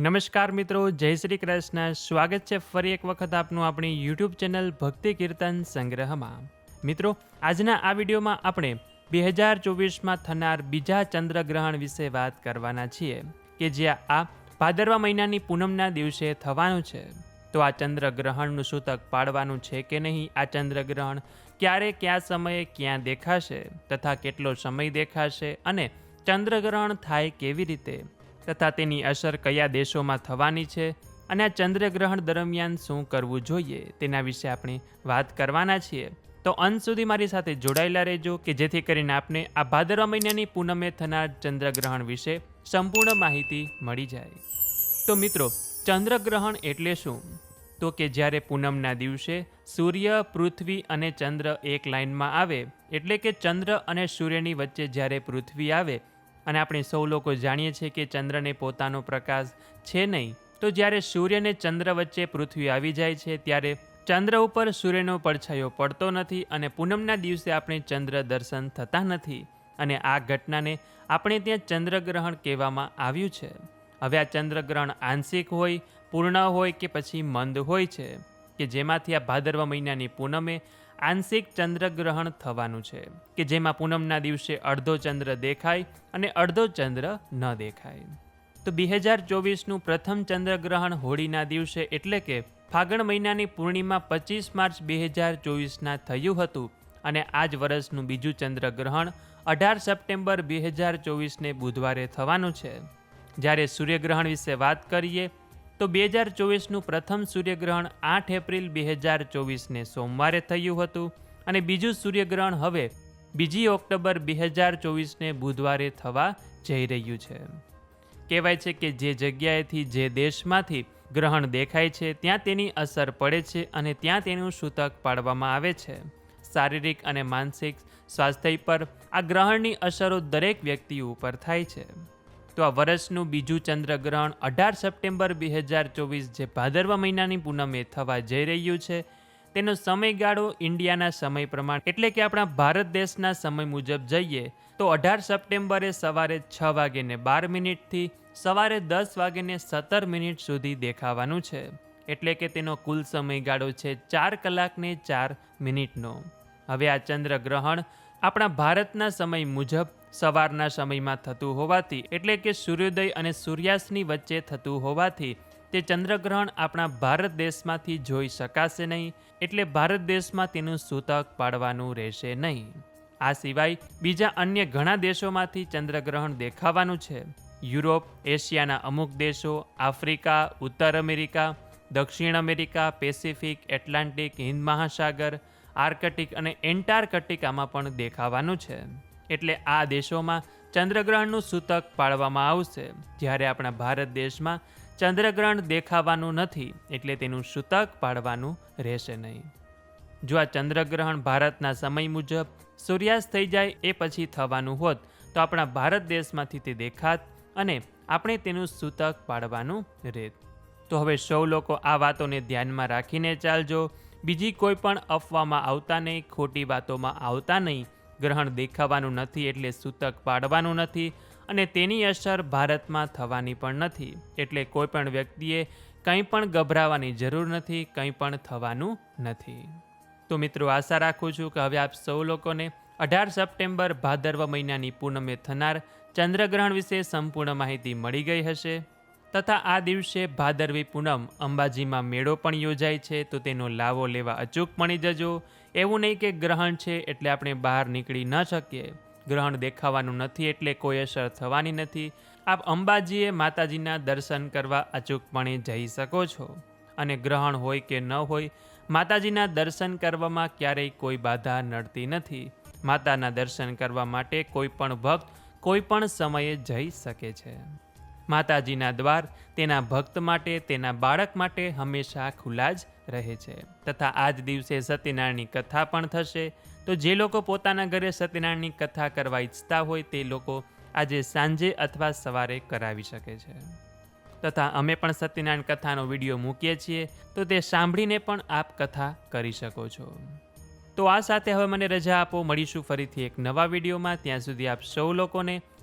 નમસ્કાર મિત્રો, જય શ્રી કૃષ્ણ. સ્વાગત છે ફરી એક વખત આપનું આપણી યુટ્યુબ ચેનલ ભક્તિ કીર્તન સંગ્રહમાં. મિત્રો, આજના આ વિડીયોમાં આપણે બે હજાર ચોવીસમાં થનાર બીજા ચંદ્રગ્રહણ વિશે વાત કરવાના છીએ, કે જ્યાં આ ભાદરવા મહિનાની પૂનમના દિવસે થવાનું છે. તો આ ચંદ્રગ્રહણનું સૂતક પાડવાનું છે કે નહીં? આ ચંદ્રગ્રહણ ક્યારે, કયા સમયે, ક્યાં દેખાશે? તથા કેટલો સમય દેખાશે? અને ચંદ્રગ્રહણ થાય કેવી રીતે? તથા તેની અસર કયા દેશોમાં થવાની છે અને આ ચંદ્રગ્રહણ દરમિયાન શું કરવું જોઈએ તેના વિશે આપણે વાત કરવાના છીએ. તો અંત સુધી મારી સાથે જોડાયેલા રહેજો કે જેથી કરીને આપને આ ભાદરવા મહિનાની પૂનમે થનાર ચંદ્રગ્રહણ વિશે સંપૂર્ણ માહિતી મળી જાય. તો મિત્રો, ચંદ્રગ્રહણ એટલે શું? તો કે જ્યારે પૂનમના દિવસે સૂર્ય, પૃથ્વી અને ચંદ્ર એક લાઇનમાં આવે, એટલે કે ચંદ્ર અને સૂર્યની વચ્ચે જ્યારે પૃથ્વી આવે અને આપણે સૌ લોકો જાણીએ છીએ કે ચંદ્રને પોતાનો પ્રકાશ છે નહીં. તો જ્યારે સૂર્યને ચંદ્ર વચ્ચે પૃથ્વી આવી જાય છે, ત્યારે ચંદ્ર ઉપર સૂર્યનો પડછાયો પડતો નથી અને પૂનમના દિવસે આપણે ચંદ્ર દર્શન થતા નથી. અને આ ઘટનાને આપણે ત્યાં ચંદ્રગ્રહણ કહેવામાં આવ્યું છે. હવે આ ચંદ્રગ્રહણ આંશિક હોય, પૂર્ણ હોય કે પછી મંદ હોય છે, કે જેમાંથી આ ભાદરવા મહિનાની પૂનમે આંશિક ચંદ્રગ્રહણ થવાનું છે, કે જેમાં પૂનમના દિવસે અડધો ચંદ્ર દેખાય અને અડધો ચંદ્ર ન દેખાય. તો બે હજાર ચોવીસનું પ્રથમ ચંદ્રગ્રહણ હોળીના દિવસે એટલે કે ફાગણ મહિનાની પૂર્ણિમા પચીસ માર્ચ બે હજાર ચોવીસના થયું હતું અને આ જ વર્ષનું બીજું ચંદ્રગ્રહણ અઢાર સપ્ટેમ્બર બે હજાર ચોવીસને બુધવારે થવાનું છે. જ્યારે સૂર્યગ્રહણ વિશે વાત કરીએ તો બે હજાર ચોવીસનું પ્રથમ સૂર્યગ્રહણ આઠ એપ્રિલ બે હજાર ચોવીસને સોમવારે થયું હતું અને બીજું સૂર્યગ્રહણ હવે બીજી ઓક્ટોબર બે હજાર ચોવીસને બુધવારે થવા જઈ રહ્યું છે. કહેવાય છે કે જે જગ્યાએથી જે દેશમાંથી ગ્રહણ દેખાય છે, ત્યાં તેની અસર પડે છે અને ત્યાં તેનું સૂતક પાડવામાં આવે છે. શારીરિક અને માનસિક સ્વાસ્થ્ય પર આ ગ્રહણની અસરો દરેક વ્યક્તિ ઉપર થાય છે. તો આ વર્ષનું બીજું ચંદ્રગ્રહણ અઢાર સપ્ટેમ્બર બે હજાર ચોવીસ, જે ભાદરવા મહિનાની પૂનમે થવા જઈ રહ્યું છે, તેનો સમયગાળો ઇન્ડિયાના સમય પ્રમાણે, એટલે કે આપણા ભારત દેશના સમય મુજબ જઈએ, તો અઢાર સપ્ટેમ્બરે સવારે છ વાગ્યે બાર મિનિટથી સવારે દસ વાગ્યે સત્તર મિનિટ સુધી દેખાવાનું છે, એટલે કે તેનો કુલ સમયગાળો છે ચાર કલાકને ચાર મિનિટનો. હવે આ ચંદ્રગ્રહણ આપણા ભારતના સમય મુજબ સવારના સમયમાં થતું હોવાથી, એટલે કે સૂર્યોદય અને સૂર્યાસ્તની વચ્ચે થતું હોવાથી, તે ચંદ્રગ્રહણ આપણા ભારત દેશમાંથી જોઈ શકાશે નહીં, એટલે ભારત દેશમાં તેનું સૂતક પાડવાનું રહેશે નહીં. આ સિવાય, બીજા અન્ય ઘણા દેશોમાંથી ચંદ્રગ્રહણ દેખાવાનું છે. યુરોપ, એશિયાના અમુક દેશો, આફ્રિકા, ઉત્તર અમેરિકા, દક્ષિણ અમેરિકા, પેસિફિક, એટલાન્ટિક હિન્દ મહાસાગર, આર્કટિક અને એન્ટાર્કટિકામાં પણ દેખાવાનું છે. એટલે આ દેશોમાં ચંદ્રગ્રહણનું સૂતક પાડવામાં આવશે. જ્યારે આપણા ભારત દેશમાં ચંદ્રગ્રહણ દેખાવાનું નથી, એટલે તેનું સૂતક પાડવાનું રહેશે નહીં. જો આ ચંદ્રગ્રહણ ભારતના સમય મુજબ સૂર્યાસ્ત થઈ જાય એ પછી થવાનું હોત, તો આપણા ભારત દેશમાંથી તે દેખાત અને આપણે તેનું સૂતક પાડવાનું રહેત. તો હવે સૌ લોકો આ વાતોને ધ્યાનમાં રાખીને ચાલજો. બીજી કોઈ પણ અફવામાં આવતા નહીં, ખોટી વાતોમાં આવતા નહીં. ગ્રહણ દેખાવાનું નથી એટલે સૂતક પાડવાનું નથી અને તેની અસર ભારતમાં થવાની પણ નથી. એટલે કોઈ પણ વ્યક્તિએ કંઈ પણ ગભરાવાની જરૂર નથી, કંઈ પણ થવાનું નથી. તો મિત્રો, આશા રાખું છું કે હવે આપ સૌ લોકોને અઢાર સપ્ટેમ્બર ભાદરવા મહિનાની પૂનમે થનાર ચંદ્રગ્રહણ વિશે સંપૂર્ણ માહિતી મળી ગઈ હશે. તથા આ દિવસે ભાદરવી પૂનમ અંબાજીમાં મેળો પણ યોજાય છે, તો તેનો લાવો લેવા અચૂક મળી જજો. એવું નહીં કે ગ્રહણ છે એટલે આપણે બહાર નીકળી ન શકીએ. ગ્રહણ દેખાવાનું નથી એટલે કોઈ અસર થવાની નથી. આપ અંબાજીએ માતાજીના દર્શન કરવા અચૂકપણે જઈ શકો છો. અને ગ્રહણ હોય કે ન હોય, માતાજીના દર્શન કરવામાં ક્યારેય કોઈ બાધા નડતી નથી. માતાના દર્શન કરવા માટે કોઈ પણ ભક્ત કોઈ પણ સમયે જઈ શકે છે. માતાજીના દ્વાર, તેના ભક્ત માટે, તેના બાળક માટે હંમેશા ખુલ્લા જ રહે છે. તથા આ જ દિવસે સત્યનારાયણની કથા પણ થશે. તો જે લોકો પોતાના ઘરે સત્યનારાયણની કથા કરવા ઈચ્છતા હોય તે લોકો આજે સાંજે અથવા સવારે કરાવી શકે છે. તથા અમે પણ સત્યનારાયણ કથાનો વીડિયો મૂકીએ છીએ. તો તે સાંભળીને પણ આપ કથા કરી શકો છો. તો આ સાથે હવે મને રજા આપો. મળીશું ફરીથી એક નવા વિડીયોમાં. ત્યાં સુધી આપ સૌ લોકોને